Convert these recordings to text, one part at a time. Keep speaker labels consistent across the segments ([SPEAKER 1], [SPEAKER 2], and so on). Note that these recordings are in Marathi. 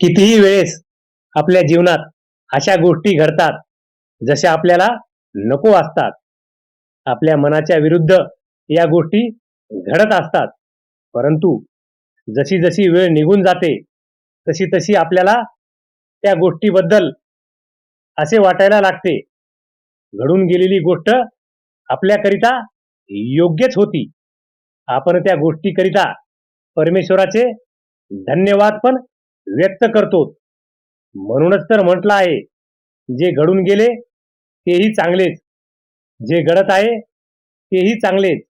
[SPEAKER 1] कितीही वेळेस आपल्या जीवनात अशा गोष्टी घडतात जशा आपल्याला नको असतात आपल्या मनाच्या विरुद्ध या गोष्टी घडत असतात. परंतु जशी जशी वेळ निघून जाते तशी तशी आपल्याला त्या गोष्टीबद्दल असे वाटायला लागते. घडून गेलेली गोष्ट आपल्याकरिता योग्यच होती. आपण त्या गोष्टीकरिता परमेश्वराचे धन्यवाद पण व्यक्त करतो. म्हणूनच तर म्हटलं आहे जे घडून गेले तेही चांगलेच. जे घडत आहे तेही चांगलेच.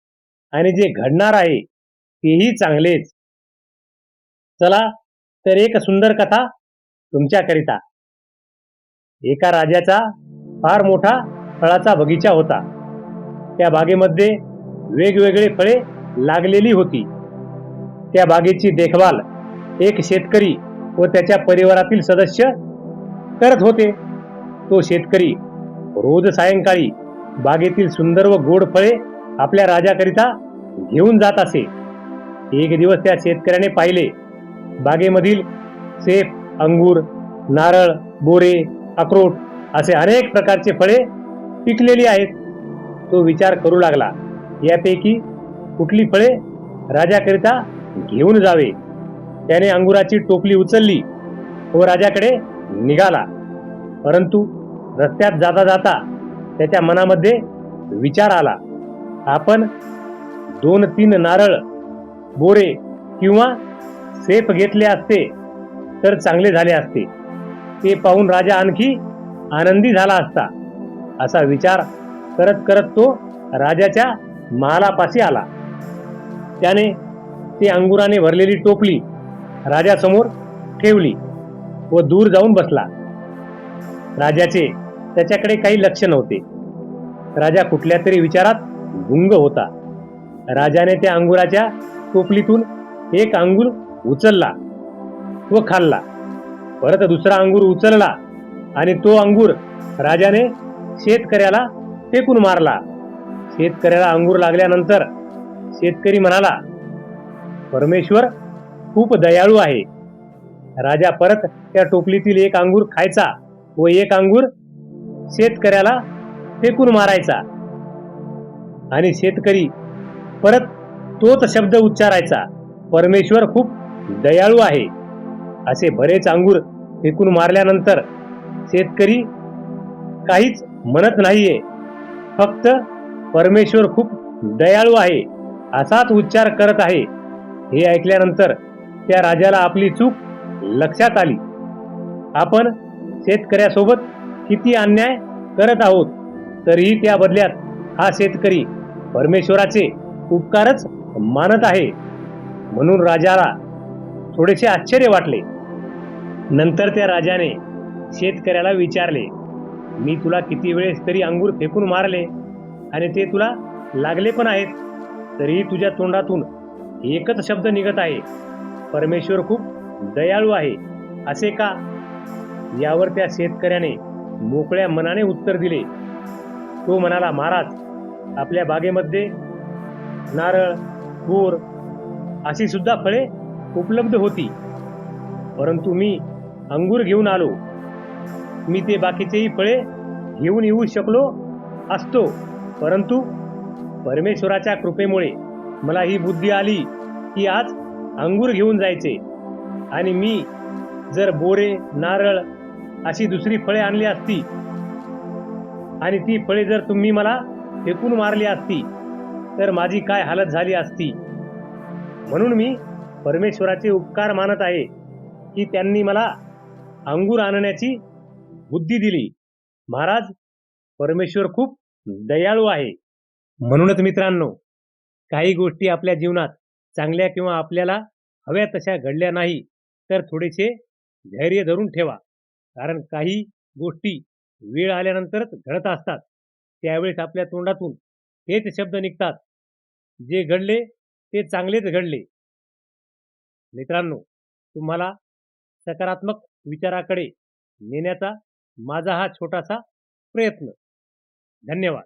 [SPEAKER 1] आणि जे घडणार आहे तेही चांगलेच. चला तर एक सुंदर कथा तुमच्याकरिता. एका राजाचा फार मोठा फळाचा बगीचा होता. त्या बागेमध्ये वेगवेगळे फळे लागलेली होती. त्या बागेची देखभाल एक शेतकरी व त्याच्या परिवारातील सदस्य करत होते. तो शेतकरी रोज सायंकाळी बागेतील सुंदर व गोड फळे आपल्या राजाकरिता घेऊन जात असे. एक दिवस त्या शेतकऱ्याने पाहिले बागेमधील सेफ अंगूर नारळ बोरे अक्रोट असे अनेक प्रकारचे फळे पिकलेली आहेत. तो विचार करू लागला यापैकी कुठली फळे राजाकरिता घेऊन जावे? त्याने अंगुराची टोपली उचलली व राजाकडे निघाला. परंतु रस्त्यात जाता जाता त्याच्या मनामध्ये विचार आला. आपण दोन तीन नारळ बोरे किंवा सेफ घेतले असते तर चांगले झाले असते. ते पाहून राजा आणखी आनंदी झाला असता. असा विचार करत करत तो राजाच्या महालापाशी आला. त्याने ती अंगुराने भरलेली टोपली राजासमोर ठेवली व दूर जाऊन बसला. राजाचे त्याच्याकडे काही लक्ष नव्हते. राजा कुठल्या तरी विचारात गुंग होता. राजाने त्या अंगुराच्या टोपलीतून एक अंगूर उचलला व खाल्ला. परत दुसरा अंगूर उचलला आणि तो अंगूर राजाने शेतकऱ्याला फेकून मारला. शेतकऱ्याला अंगूर लागल्यानंतर शेतकरी म्हणाला परमेश्वर खूप दयाळू आहे. राजा परत त्या टोपलीतील एक अंगूर खायचा व एक अंगूर शेतकऱ्याला फेकून मारायचा. आणि शेतकरी परत तोच शब्द उच्चारायचा परमेश्वर खूप दयाळू आहे. असे बरेच अंगूर फेकून मारल्यानंतर शेतकरी काहीच म्हणत नाहीये. फक्त परमेश्वर खूप दयाळू आहे असाच उच्चार करत आहे. हे ऐकल्यानंतर त्या राजाला आपली चूक लक्षात आली. आपण शेतकऱ्यासोबत किती अन्याय करत आहोत तरीही त्या बदल्यात हा शेतकरी परमेश्वराचे उपकारच मानत आहे. म्हणून राजाला थोडेसे आश्चर्य वाटले. नंतर त्या राजाने शेतकऱ्याला विचारले मी तुला किती वेळेस तरी अंगूर फेकून मारले आणि ते तुला लागले पण आहेत तरीही तुझ्या तोंडातून एकच शब्द निघत आहे. परमेश्वर खूप दयाळू आहे. असे का? यावर त्या शेतकऱ्याने मोकळ्या मनाने उत्तर दिले. तो म्हणाला महाराज आपल्या बागेमध्ये नारळ बोर अशी सुद्धा फळे उपलब्ध होती. परंतु मी अंगूर घेऊन आलो. मी ते बाकीचेही फळे घेऊन येऊ शकलो असतो. परंतु परमेश्वराच्या कृपेमुळे मला ही बुद्धी आली की आज अंगूर घेऊन जायचे. आणि मी जर बोरे नारळ अशी दुसरी फळे आणली असती आणि ती फळे जर तुम्ही मला फेकून मारली असती तर माझी काय हालत झाली असती? म्हणून मी परमेश्वराचे उपकार मानत आहे की त्यांनी मला अंगूर आणण्याची बुद्धी दिली. महाराज परमेश्वर खूप दयाळू आहे. म्हणूनच मित्रांनो काही गोष्टी आपल्या जीवनात चांगल्या किंवा आपल्याला हव्या तशा घडल्या नाही तर थोडेसे धैर्य धरून ठेवा. कारण काही गोष्टी वेळ आल्यानंतरच घडत असतात. त्यावेळेस आपल्या तोंडातून हेच शब्द निघतात. जे घडले ते चांगलेच घडले. मित्रांनो तुम्हाला सकारात्मक विचाराकडे नेण्याचा माझा हा छोटासा प्रयत्न. धन्यवाद.